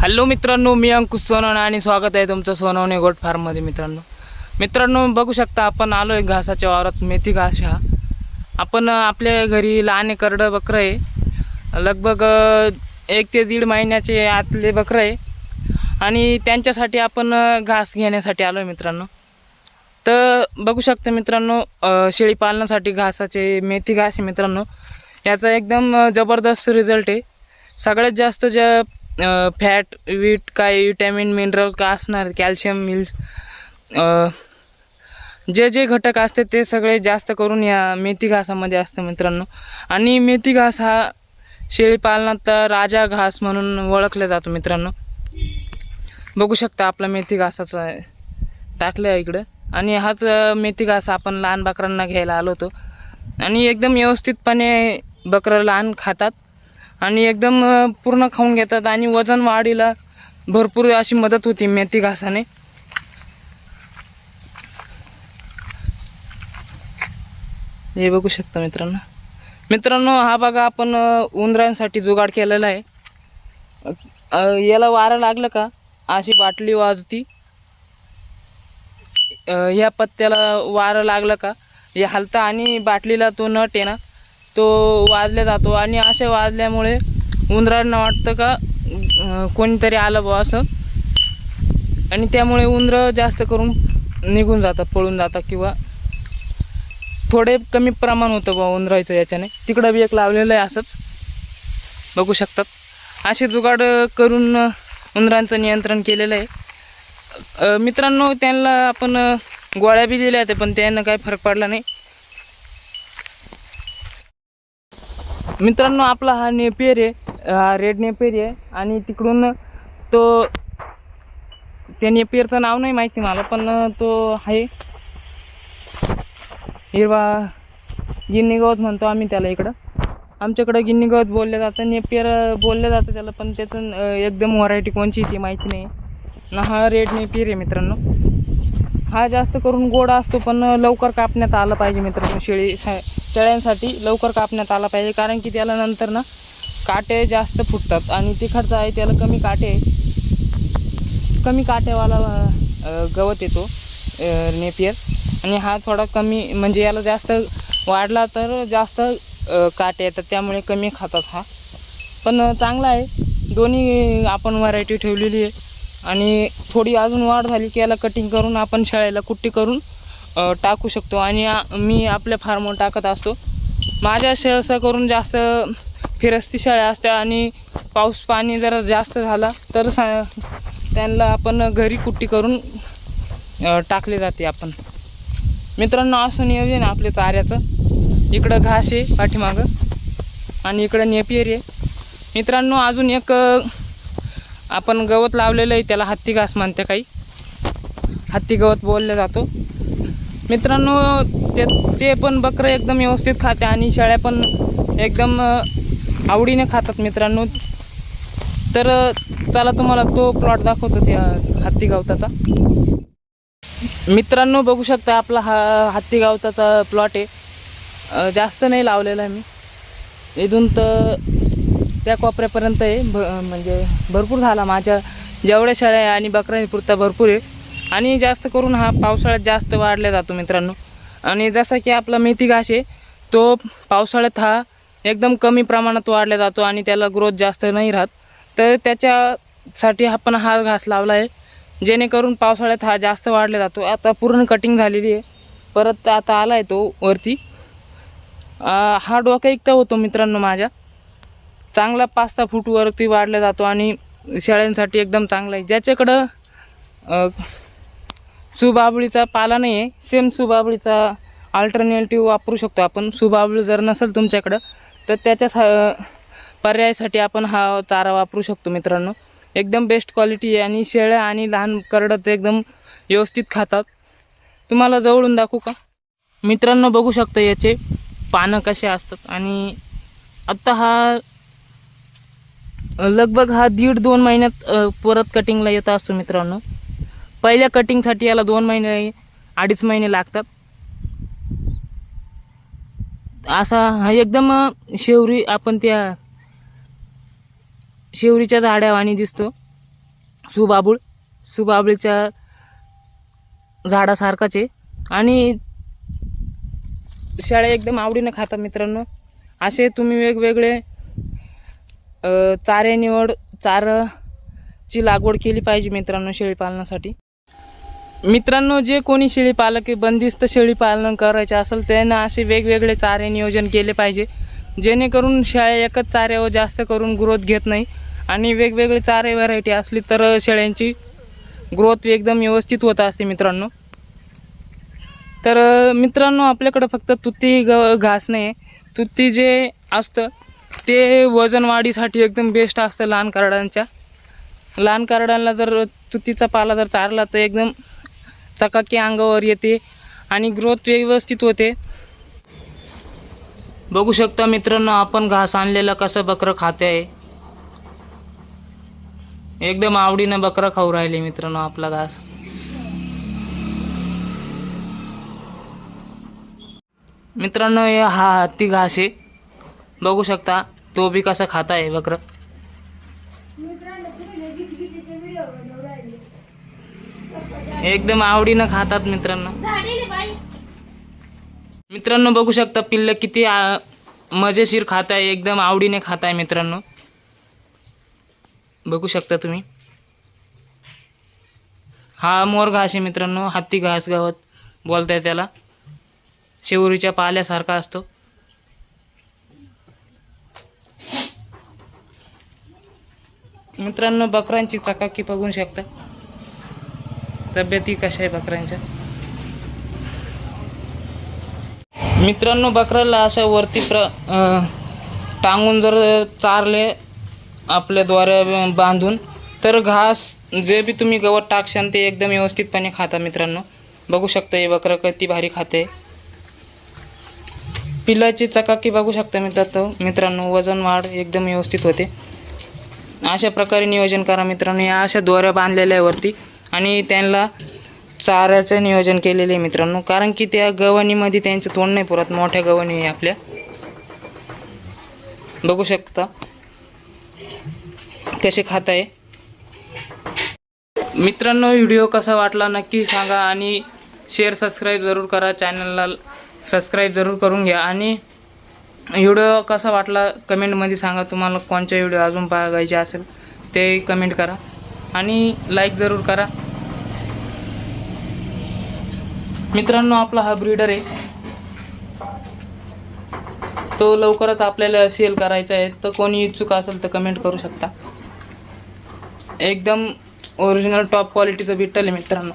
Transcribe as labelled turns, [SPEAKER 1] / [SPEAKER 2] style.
[SPEAKER 1] Hello मित्रांनो मी अंकुश सोनवणे आणि स्वागत आहे तुमचं सोनवणे गोट फार्ममध्ये मित्रांनो. मित्रांनो बघू शकता आपण आलो आहे घासाच्या वावरात मेथी घास हा. आपण आपल्या घरी लहान करडं बकरं आहे. लगभग एक ते दीड महिन्याचे आतले बकरं आहे. आणि त्यांच्यासाठी आपण घास घेण्यासाठी आलो आहे मित्रांनो. तर बघू शकता मित्रांनो शेळी पालनासाठी घासाचे मेथी घास आहे मित्रांनो. याचा एकदम जबरदस्त रिझल्ट आहे. सगळ्यात जास्त ज्या फॅट वीट काय विटॅमिन मिनरल का असणार? कॅल्शियम मिल जे जे घटक असते ते सगळे जास्त करून या मेथी घासामध्ये असतं मित्रांनो. आणि मेथी घास हा शेळीपालनात राजा घास म्हणून ओळखला जातो मित्रांनो. बघू शकता आपला मेथी घासाचा टाकलं आहे इकडं. आणि हाच मेथी घास आपण लहान बकरांना घ्यायला आलो होतो. आणि एकदम व्यवस्थितपणे बकरं लहान खातात. आणि एकदम पूर्ण खाऊन घेतात आणि वजन वाढीला भरपूर अशी मदत होती मेथी घासाने. हे बघू शकता मित्रांनो. मित्रांनो हा बघा आपण उंदरांसाठी जुगाड केलेला आहे. याला वारं लागलं का? अशी बाटली वाजती. ह्या पत्त्याला वारं लागलं का? हे हलता आणि बाटलीला तो नट आहे ना तो वाजल्या जातो आणि असे वाजल्यामुळे उंदरांना वाटतं का कोणीतरी आलं बुवा असं. आणि त्यामुळे उंदरं जास्त करून निघून जातात पळून जातात किंवा थोडे कमी प्रमाण होतं बा उंदरायचं याच्याने. तिकडं बी एक लावलेलं आहे असंच. बघू शकतात. असे जुगाड करून उंदरांचं नियंत्रण केलेलं आहे. मित्रांनो त्यांना आपण गोळ्या बी दिल्या होत्या पण त्यांना काही फरक पडला नाही. मित्रांनो आपला हा नेपियर आहे. हा रेड नेपियर आहे. आणि तिकडून तो त्या नेपियरचं नाव नाही माहिती मला पण तो आहे. हिरवा गिन्नी गवत म्हणतो आम्ही त्याला इकडं. आमच्याकडं गिन्नी गवत बोललं जातं नेपियर बोललं जातं त्याला पण त्याचं एकदम व्हरायटी कोणची ती माहिती नाही. ना हा रेड नेपियर आहे मित्रांनो. हा जास्त करून गोड असतो पण लवकर कापण्यात आला पाहिजे मित्रांनो. शेळी शेळ्यांसाठी लवकर कापण्यात आला पाहिजे कारण की त्याला नंतर ना काटे जास्त फुटतात आणि तिखटचा आहे त्याला कमी काटे कमी काटेवाला गवत येतो नेपियर. आणि हा थोडा कमी म्हणजे याला जास्त वाढला तर जास्त काटे येतात त्यामुळे कमी खातात हा. पण चांगला आहे. दोन्ही आपण व्हरायटी ठेवलेली आहे. आणि थोडी अजून वाढ झाली की याला कटिंग करून आपण शाळेला कुट्टी करून टाकू शकतो. आणि मी आपल्या फार्मवर टाकत असतो. माझ्या सहसा करून जास्त फिरस्ती शाळा असत्या आणि पाऊस पाणी जर जास्त झाला तर सा त्यांना आपण घरी कुट्टी करून टाकले जाते आपण. मित्रांनो असं नियोजन आपल्या चाऱ्याचं. इकडं घास आहे पाठीमागं आणि इकडं नेपियर आहे. मित्रांनो अजून एक आपण गवत लावलेलं आहे त्याला हत्ती घास म्हणते काही. हत्ती गवत बोललं जातो. मित्रांनो ते ते पण बकरं एकदम व्यवस्थित खाते आणि शेळ्या पण एकदम आवडीने खातात मित्रांनो. तर चला तुम्हाला तो प्लॉट दाखवतो त्या हत्ती गवताचा. मित्रांनो बघू शकता आपला हा हत्ती गवताचा प्लॉट आहे. जास्त नाही लावलेला आहे मी. इथून तर त्या कोपऱ्यापर्यंत आहे भ म्हणजे भरपूर झाला. माझ्या जेवढ्या शेळ्या आहे आणि बकऱ्यांपुरता भरपूर आहे. आणि जास्त करून हा पावसाळ्यात जास्त वाढला जातो मित्रांनो. आणि जसा की आपला मेथी घास आहे तो पावसाळ्यात हा एकदम कमी प्रमाणात वाढला जातो आणि त्याला ग्रोथ जास्त नाही राहत. तर त्याच्यासाठी आपण हा घास लावला आहे. जेणेकरून पावसाळ्यात हा जास्त वाढला जातो. आता पूर्ण कटिंग झालेली आहे. परत आता आला आहे तो वरती. हा डोका एकता होतो मित्रांनो माझ्या. चांगला पाच सहा फूटवरती वाढला जातो आणि शेळ्यांसाठी एकदम चांगला आहे. ज्याच्याकडं सुबाबळीचा पाला नाही आहे सेम सुबाबळीचा अल्टरनेटिव्ह वापरू शकतो आपण. सुबाबळी जर नसेल तुमच्याकडं तर त्याच्या सा- पर्यायासाठी आपण हा चारा वापरू शकतो मित्रांनो. एकदम बेस्ट क्वालिटी आहे आणि शेळ्या आणि लहान करडं ते एकदम व्यवस्थित खातात. तुम्हाला जवळून दाखवू का? मित्रांनो बघू शकता याचे पानं कसे असतात. आणि आत्ता हा लगभग हा दीड दोन महिन्यात परत कटिंगला येत असतो मित्रांनो. पहिल्या कटिंगसाठी याला दोन महिने अडीच महिने लागतात. असा हा एकदम शेवरी आपण त्या शेवरीच्या झाड्यावानी दिसतो. सुबाबूळ सुबाबळीच्या झाडासारखाच आहे. आणि शाळा एकदम आवडीनं खातात मित्रांनो. असे तुम्ही वेगवेगळे चारे निवड चाराची लागवड केली पाहिजे मित्रांनो शेळीपालनासाठी मित्रांनो जे कोणी शेळी पालक बंदिस्त शेळीपालन करायचे असेल त्यांना असे वेगवेगळे चारे नियोजन केले पाहिजे. जेणेकरून शेळ्या एकच चाऱ्यावर जास्त करून ग्रोथ घेत नाही आणि वेगवेगळे चारे व्हरायटी असली तर शेळ्यांची ग्रोथ एकदम व्यवस्थित होत असते मित्रांनो. तर मित्रांनो आपल्याकडं फक्त तुती ग घास नाही तुती जे असतं ते वजन वाढीसाठी एकदम बेस्ट असतं लहान कारडांच्या. लहान कारडांना जर तुतीचा पाला जर चारला तर एकदम चकाकी अंगावर येते आणि ग्रोथ व्यवस्थित होते. बघू शकता मित्रांनो आपण घास आणलेला कसं बकरं खाते आहे. एकदम आवडीनं बकरं खाऊ राहिले मित्रांनो आपला घास. मित्रांनो हे हा हत्ती घास आहे. बघू शकता तो बी कसा खाता आहे वक्र. एकदम आवडीनं खातात मित्रांनो. मित्रांनो बघू शकता पिल्ल किती मजेशीर खात आहे एकदम आवडीने खात आहे मित्रांनो. बघू शकता तुम्ही. हा मोर घास आहे मित्रांनो हत्ती घास गावात बोलताय त्याला. शेवरीच्या पाल्यासारखा असतो. मित्रांनो बकरांची चकाकी बघू शकता. तब्येती कशा आहे बकऱ्यांच्या? मित्रांनो बकराला असं वरती प्र टांगून जर चारले आपल्याद्वारे बांधून तर घास जे बी तुम्ही गवत टाकशान ते एकदम व्यवस्थितपणे खाता मित्रांनो. बघू शकता हे बकरं किती भारी खाते. पिलाची चकाकी बघू शकता मित्रांनो मित्रांनो वजन वाढ एकदम व्यवस्थित होते. अशा प्रकारे नियोजन करा मित्रांनो. या अशा दोऱ्या बांधलेल्या आहे वरती आणि त्यांना चाऱ्याचं नियोजन केलेलं आहे मित्रांनो. कारण की त्या गव्हाणीमध्ये त्यांचं तोंड नाही पुरत. मोठ्या गव्हाणी आहे आपल्या. बघू शकता कसे खात आहे मित्रांनो व्हिडिओ कसा वाटला नक्की सांगा आणि शेअर सबस्क्राईब जरूर करा. चॅनलला सबस्क्राईब जरूर करून घ्या. आणि व्हिडिओ कसा वाटला? कमेंटमध्ये सांगा तुम्हाला कोणच्या व्हिडिओ अजून बघायचे असेल ते कमेंट करा आणि लाईक जरूर करा. मित्रांनो आपला हा ब्रीडर आहे. तो लवकरच आपल्याला सेल करायचा आहे. तर कोणी इच्छुक असेल तर कमेंट करू शकता. एकदम ओरिजिनल टॉप क्वालिटीचं बिट्टल आहे मित्रांनो.